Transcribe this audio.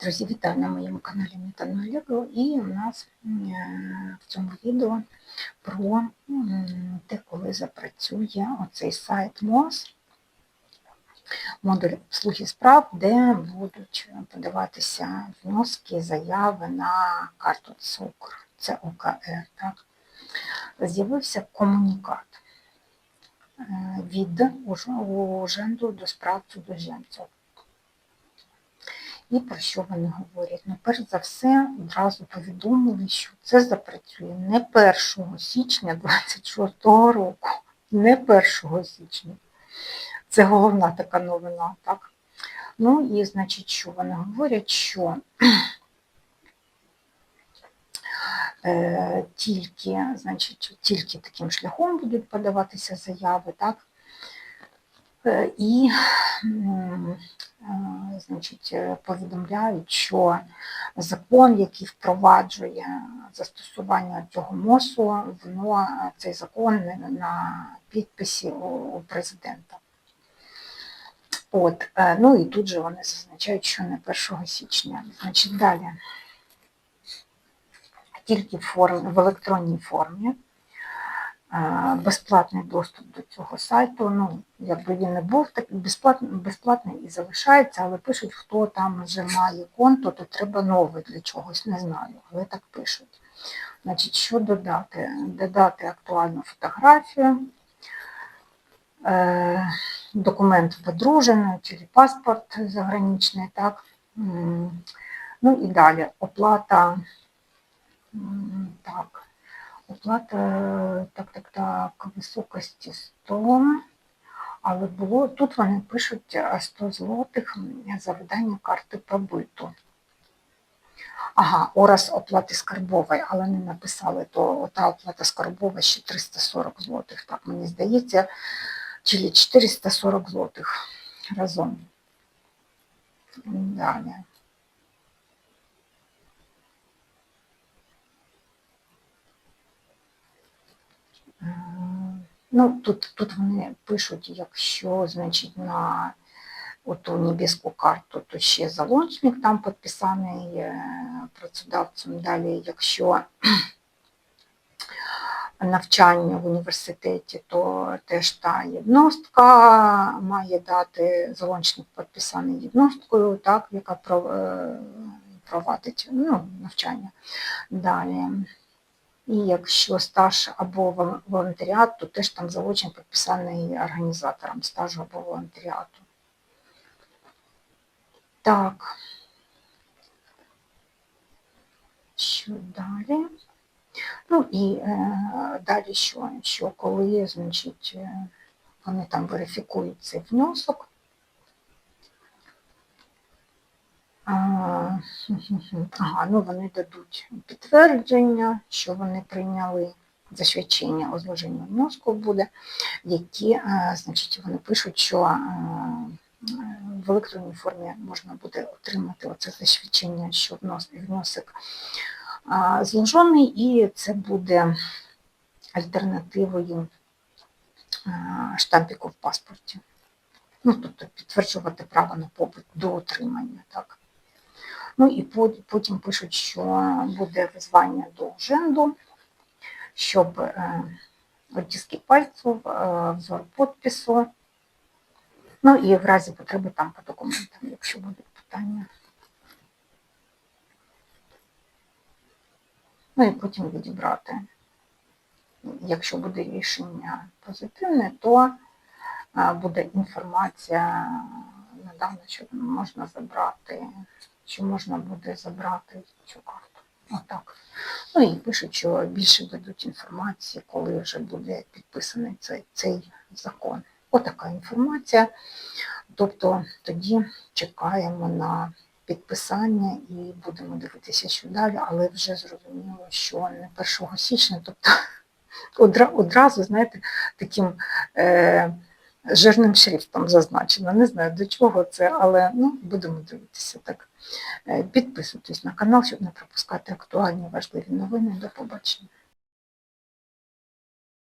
Друзі, вітаю на моєму каналі Метано Лего і у нас е, в цьому відео про те, коли запрацює оцей сайт МОЗ, модуль обслуги справ, де будуть подаватися вноски, заяви на карту цукру, це ОКР. Так? З'явився комунікат е, від Уженду до справ чудоземців. І про що вони говорять? Ну, перш за все, одразу повідомили, що це запрацює не 1 січня 26 року, не 1 січня. Це головна така новина, так? Ну і, значить, що вони говорять, що е, тільки, значить, тільки таким шляхом будуть подаватися заяви, так? Е, і е, значить, е, повідомляють, що закон, який впроваджує застосування цього МОСу, воно цей закон на підписі у президента. От, ну і тут же вони зазначають, що не 1 січня. Значить, далі. Тільки в електронній формі. Е, Безплатний доступ до цього сайту. Ну, якби він не був так безплатний, безплатний і залишається, але пишуть, хто там вже має конто, то треба нове для чогось, не знаю, але так пишуть. Значить, що додати? Додати актуальну фотографію, е, документ подружений, чи паспорт заграничний, так. Ну і далі оплата. Оплата так, так, так, високості 100, але було, тут вони пишуть е, 100 злотих за видання карти побиту. Ага, ораз оплати скарбової, але не написали, то та оплата скарбова ще 340 злотих, так мені здається, чи 440 злотих разом. Далі. Ну, тут, тут вони пишуть, якщо, значить, на оту небеску карту, то ще залончник там підписаний е, працедавцем. Далі, якщо навчання в університеті, то теж та єдностка має дати залончник підписаний єдносткою, так, яка е, провадить ну, навчання. Далі. І якщо стаж або волонтеріат, то теж там заочно підписаний організатором стажу або волонтеріату. Так. Що далі? Ну і е, далі що? Що коли, значить, е, вони там верифікують цей внесок. Ага, ну вони дадуть підтвердження, що вони прийняли засвідчення о зложенні внеску буде, які, е, значить, вони пишуть, що е, в електронній формі можна буде отримати оце засвідчення, що внос- внесок а, зложений, і це буде альтернативою штампіку в паспорті. Ну, тобто підтверджувати право на побут до отримання. Так. Ну і потім пишуть, що буде визвання до уженду, щоб е, пальців, е, взор підпису. Ну і в разі потреби там по документам, якщо будуть питання. Ну і потім відібрати. Якщо буде рішення позитивне, то буде інформація надана, що можна забрати, що можна буде забрати цю карту. Отак. Ну і пишуть, що більше дадуть інформації, коли вже буде підписаний цей, цей закон. Отака інформація. Тобто тоді чекаємо на підписання і будемо дивитися, що далі, але вже зрозуміло, що не 1 січня, тобто одразу, знаєте, таким е, жирним шрифтом зазначено. Не знаю до чого це, але ну, будемо дивитися так. Е, Підписуйтесь на канал, щоб не пропускати актуальні важливі новини. До побачення.